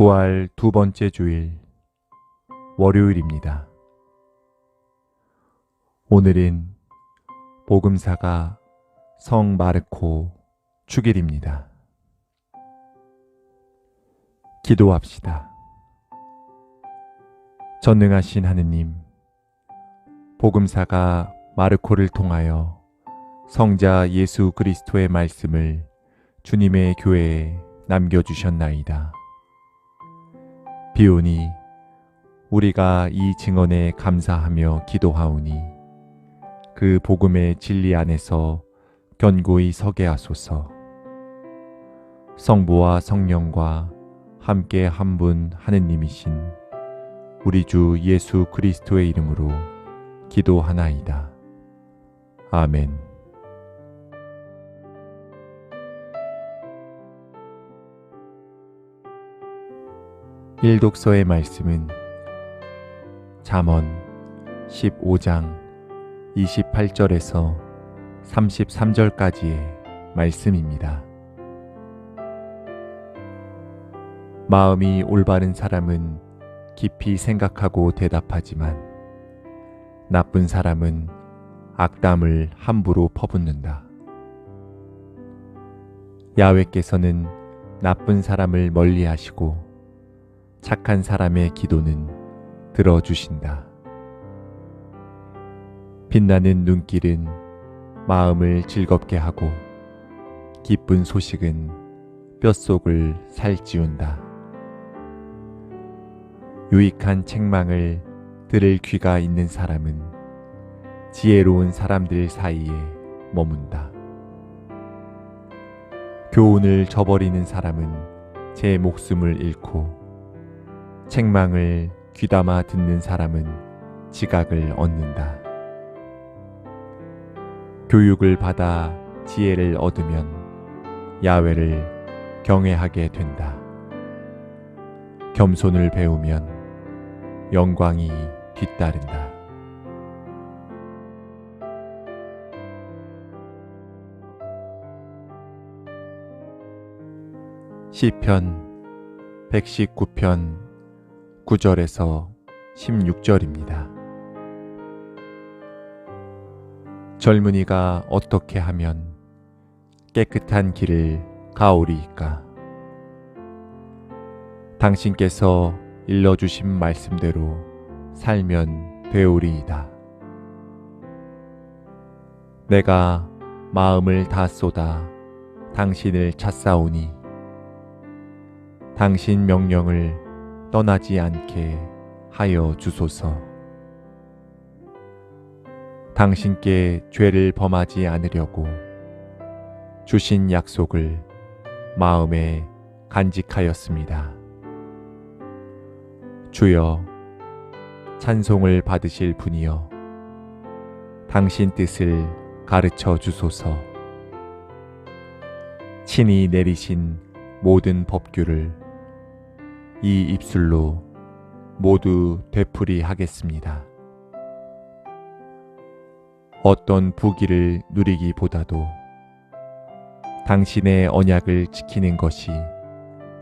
부활 두 번째 주일 월요일입니다. 오늘은 복음사가 성 마르코 축일입니다. 기도합시다. 전능하신 하느님, 복음사가 마르코를 통하여 성자 예수 그리스도의 말씀을 주님의 교회에 남겨주셨나이다. 비오니 우리가 이 증언에 감사하며 기도하오니 그 복음의 진리 안에서 견고히 서게 하소서. 성부와 성령과 함께 한 분 하느님이신 우리 주 예수 그리스도의 이름으로 기도하나이다. 아멘. 일독서의 말씀은 잠언 15장 28절에서 33절까지의 말씀입니다. 마음이 올바른 사람은 깊이 생각하고 대답하지만 나쁜 사람은 악담을 함부로 퍼붓는다. 야외께서는 나쁜 사람을 멀리 하시고 착한 사람의 기도는 들어주신다. 빛나는 눈길은 마음을 즐겁게 하고 기쁜 소식은 뼛속을 살찌운다. 유익한 책망을 들을 귀가 있는 사람은 지혜로운 사람들 사이에 머문다. 교훈을 저버리는 사람은 제 목숨을 잃고 책망을 귀담아 듣는 사람은 지각을 얻는다. 교육을 받아 지혜를 얻으면 야외를 경외하게 된다. 겸손을 배우면 영광이 뒤따른다. 시편 119편 9절에서 16절입니다. 젊은이가 어떻게 하면 깨끗한 길을 가오리이까? 당신께서 일러주신 말씀대로 살면 되오리이다. 내가 마음을 다 쏟아 당신을 찾사오니 당신 명령을 떠나지 않게 하여 주소서. 당신께 죄를 범하지 않으려고 주신 약속을 마음에 간직하였습니다. 주여, 찬송을 받으실 분이여, 당신 뜻을 가르쳐 주소서. 친히 내리신 모든 법규를 이 입술로 모두 되풀이 하겠습니다. 어떤 부기를 누리기보다도 당신의 언약을 지키는 것이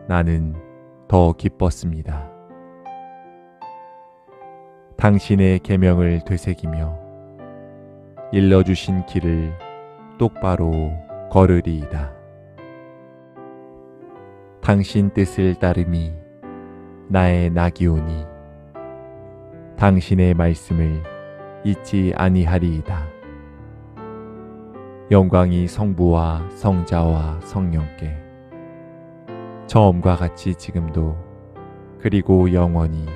나는 더 기뻤습니다. 당신의 계명을 되새기며 일러주신 길을 똑바로 걸으리이다. 당신 뜻을 따름이 나의 낙이 오니 당신의 말씀을 잊지 아니하리이다. 영광이 성부와 성자와 성령께 처음과 같이 지금도 그리고 영원히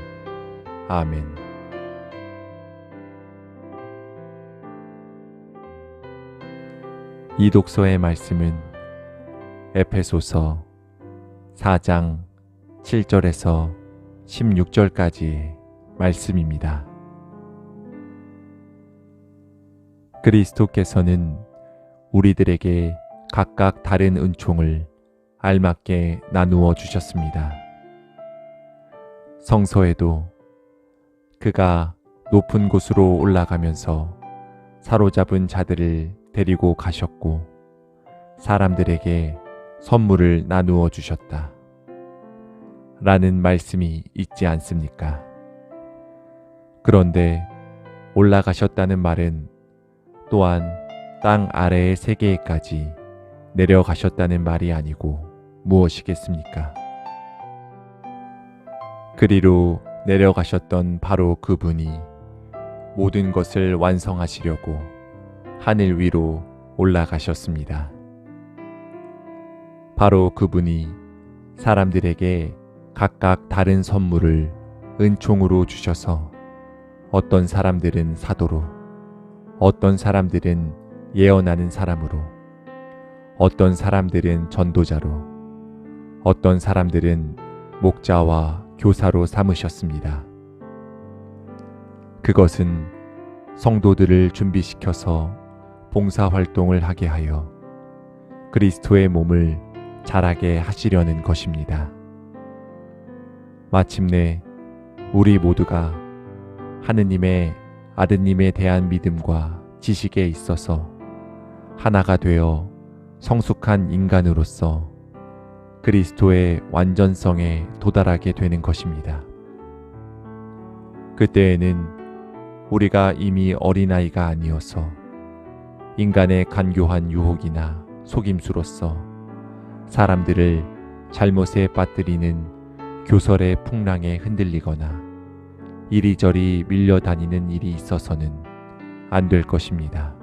아멘. 이 독서의 말씀은 에페소서 4장 7절에서 16절까지의 말씀입니다. 그리스도께서는 우리들에게 각각 다른 은총을 알맞게 나누어 주셨습니다. 성서에도 그가 높은 곳으로 올라가면서 사로잡은 자들을 데리고 가셨고 사람들에게 선물을 나누어 주셨다. 라는 말씀이 있지 않습니까? 그런데 올라가셨다는 말은 또한 땅 아래의 세계에까지 내려가셨다는 말이 아니고 무엇이겠습니까? 그리로 내려가셨던 바로 그분이 모든 것을 완성하시려고 하늘 위로 올라가셨습니다. 바로 그분이 사람들에게 각각 다른 선물을 은총으로 주셔서 어떤 사람들은 사도로, 어떤 사람들은 예언하는 사람으로, 어떤 사람들은 전도자로, 어떤 사람들은 목자와 교사로 삼으셨습니다. 그것은 성도들을 준비시켜서 봉사 활동을 하게 하여 그리스도의 몸을 자라게 하시려는 것입니다. 마침내 우리 모두가 하느님의 아드님에 대한 믿음과 지식에 있어서 하나가 되어 성숙한 인간으로서 그리스도의 완전성에 도달하게 되는 것입니다. 그때에는 우리가 이미 어린아이가 아니어서 인간의 간교한 유혹이나 속임수로서 사람들을 잘못에 빠뜨리는 교설의 풍랑에 흔들리거나 이리저리 밀려다니는 일이 있어서는 안 될 것입니다.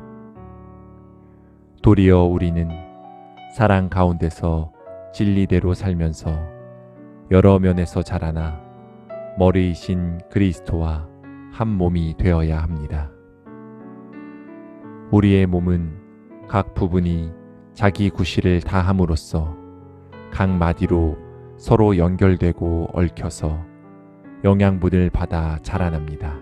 도리어 우리는 사랑 가운데서 진리대로 살면서 여러 면에서 자라나 머리이신 그리스도와 한 몸이 되어야 합니다. 우리의 몸은 각 부분이 자기 구실을 다함으로써 각 마디로 서로 연결되고 얽혀서 영양분을 받아 자라납니다.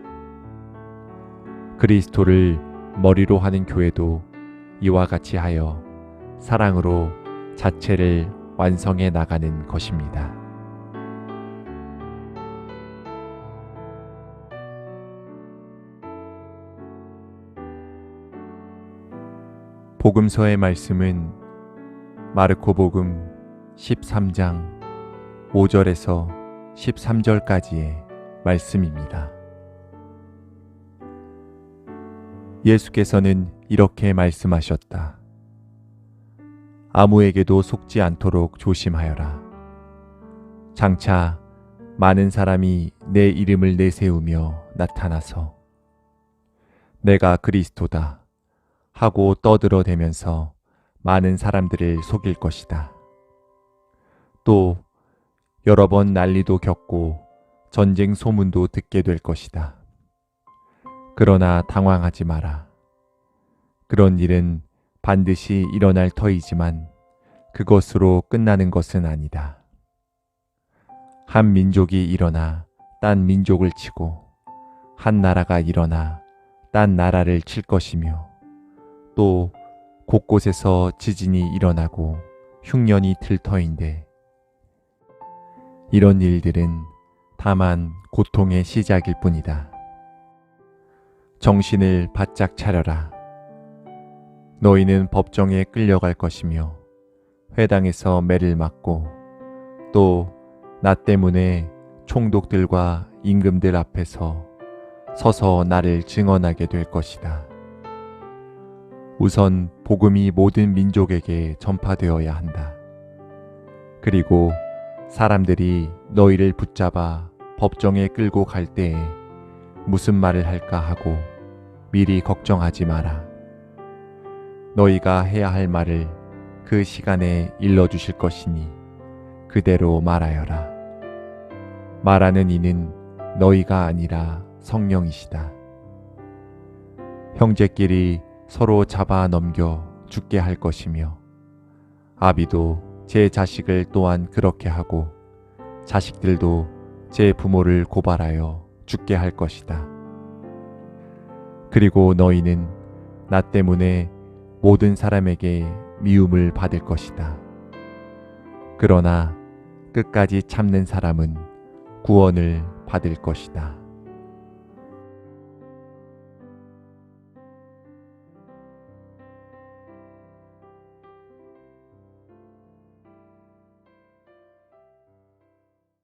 그리스도를 머리로 하는 교회도 이와 같이 하여 사랑으로 자체를 완성해 나가는 것입니다. 복음서의 말씀은 마르코 복음 13장 5절에서 13절까지의 말씀입니다. 예수께서는 이렇게 말씀하셨다. 아무에게도 속지 않도록 조심하여라. 장차 많은 사람이 내 이름을 내세우며 나타나서 내가 그리스도다 하고 떠들어대면서 많은 사람들을 속일 것이다. 또 여러 번 난리도 겪고 전쟁 소문도 듣게 될 것이다. 그러나 당황하지 마라. 그런 일은 반드시 일어날 터이지만 그것으로 끝나는 것은 아니다. 한 민족이 일어나 딴 민족을 치고 한 나라가 일어나 딴 나라를 칠 것이며 또 곳곳에서 지진이 일어나고 흉년이 들 터인데 이런 일들은 다만 고통의 시작일 뿐이다. 정신을 바짝 차려라. 너희는 법정에 끌려갈 것이며 회당에서 매를 맞고 또 나 때문에 총독들과 임금들 앞에서 서서 나를 증언하게 될 것이다. 우선 복음이 모든 민족에게 전파되어야 한다. 그리고 사람들이 너희를 붙잡아 법정에 끌고 갈 때에 무슨 말을 할까 하고 미리 걱정하지 마라. 너희가 해야 할 말을 그 시간에 일러주실 것이니 그대로 말하여라. 말하는 이는 너희가 아니라 성령이시다. 형제끼리 서로 잡아 넘겨 죽게 할 것이며 아비도 제 자식을 또한 그렇게 하고 자식들도 제 부모를 고발하여 죽게 할 것이다. 그리고 너희는 나 때문에 모든 사람에게 미움을 받을 것이다. 그러나 끝까지 참는 사람은 구원을 받을 것이다.